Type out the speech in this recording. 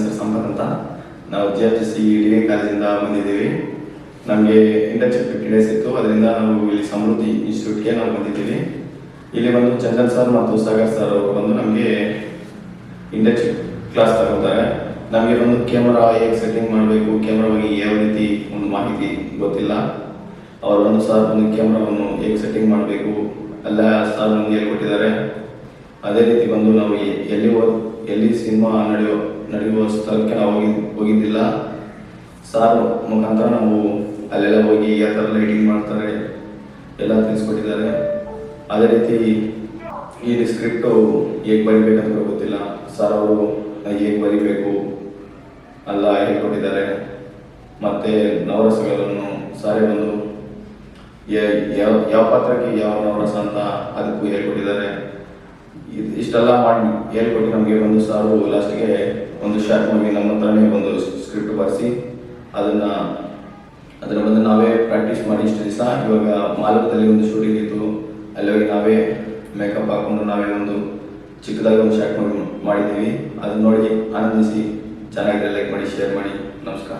ಹೆಸರು ಸಂಪತ್ ಅಂತ. ನಾವು ಜಿ ಎಫ್ ಸಿ ಡಿಗ್ರಿ ಕಾಲೇಜಿಂದ ಬಂದಿದ್ದೀವಿ. ನಮಗೆ ಇಂಟರ್ನ್ಶಿಪ್ ಡೇಸ್ ಇತ್ತು ಅದರಿಂದ ನಾವು ಇಲ್ಲಿ ಸಮೃದ್ಧಿ ಇನ್ಸ್ಟಿಟ್ಯೂಟ್ಗೆ ನಾವು ಬಂದಿದ್ದೀವಿ. ಇಲ್ಲಿ ಬಂದು ಚಂದನ್ ಸರ್ ಮತ್ತು ಸಾಗರ್ ಸರ್ ಬಂದು ನಮಗೆ ಇಂಟರ್ನ್ಶಿಪ್ ಕ್ಲಾಸ್ ತಗೊಳ್ತಾರೆ. ನಮಗೆ ಒಂದು ಕ್ಯಾಮರಾ ಹೇಗೆ ಸೆಟ್ಟಿಂಗ್ ಮಾಡಬೇಕು ಕ್ಯಾಮ್ರಾ ಬಗ್ಗೆ ಯಾವ ರೀತಿ ಒಂದು ಮಾಹಿತಿ ಗೊತ್ತಿಲ್ಲ. ಅವರು ಒಂದು ಸರ್ ಒಂದು ಕ್ಯಾಮ್ರಾವನ್ನು ಹೇಗೆ ಸೆಟ್ಟಿಂಗ್ ಮಾಡಬೇಕು, ಎಲ್ಲ ಸರ್ ನಮಗೆ ಹೇಳ್ಕೊಟ್ಟಿದ್ದಾರೆ. ಅದೇ ರೀತಿ ಬಂದು ನಾವು ಎಲ್ಲಿ ಎಲ್ಲಿ ಸಿನಿಮಾ ನಡೆಯೋ ನಡೆಯುವ ಸ್ಥಳಕ್ಕೆ ನಾವು ಹೋಗಿ ಹೋಗಿದ್ದಿಲ್ಲ. ಸಾರ್ ಮುಖಾಂತರ ನಾವು ಅಲ್ಲೆಲ್ಲ ಹೋಗಿ ಯಾವ ಥರ ಲೈಟಿಂಗ್ ಮಾಡ್ತಾರೆ, ಎಲ್ಲ ತಿಳಿಸ್ಕೊಟ್ಟಿದ್ದಾರೆ. ಅದೇ ರೀತಿ ಈ ಸ್ಕ್ರಿಪ್ಟು ಹೇಗೆ ಬರಿಬೇಕಂತ ಗೊತ್ತಿಲ್ಲ. ಸರ್ ಅವರು ಹೇಗೆ ಬರಿಬೇಕು? ಅಲ್ಲ ಹೇಳ್ಕೊಟ್ಟಿದ್ದಾರೆ. ಮತ್ತೆ ನವರಸಗಳನ್ನು ಸಾರೇ ಬಂದು ಯಾವ ಯಾವ ಪಾತ್ರಕ್ಕೆ ಯಾವ ನವರಸ ಅಂತ? ಅದಕ್ಕೂ ಹೇಳ್ಕೊಟ್ಟಿದ್ದಾರೆ. ಇಷ್ಟೆಲ್ಲ ಮಾಡಿ ಹೇಳ್ಕೊಟ್ಟು ನಮಗೆ ಒಂದು ಸಾರು ಲಾಸ್ಟ್ಗೆ ಒಂದು ಶಾರ್ಟ್ ಮೂವಿ ನಮ್ಮ ಹತ್ರನೇ ಒಂದು ಸ್ಕ್ರಿಪ್ಟ್ ಬರೆಸಿ, ಅದನ್ನ ಅದರ ಬಂದು ನಾವೇ ಪ್ರಾಕ್ಟೀಸ್ ಮಾಡಿ ಇಷ್ಟು ದಿವಸ. ಇವಾಗ ಮಾಲಕದಲ್ಲಿ ಒಂದು ಶೂಟಿಂಗ್ ಇತ್ತು. ಅಲ್ಲಿ ಹೋಗಿ ನಾವೇ ಮೇಕಪ್ ಹಾಕೊಂಡು ನಾವೇ ಒಂದು ಚಿಕ್ಕದಾಗಿ ಒಂದು ಶಾರ್ಟ್ ಮೂವಿ ಮಾಡಿದ್ದೀವಿ. ಅದನ್ನ ನೋಡಿ ಆನಂದಿಸಿ ಚೆನ್ನಾಗಿದೆ ಲೈಕ್ ಮಾಡಿ ಶೇರ್ ಮಾಡಿ. ನಮಸ್ಕಾರ.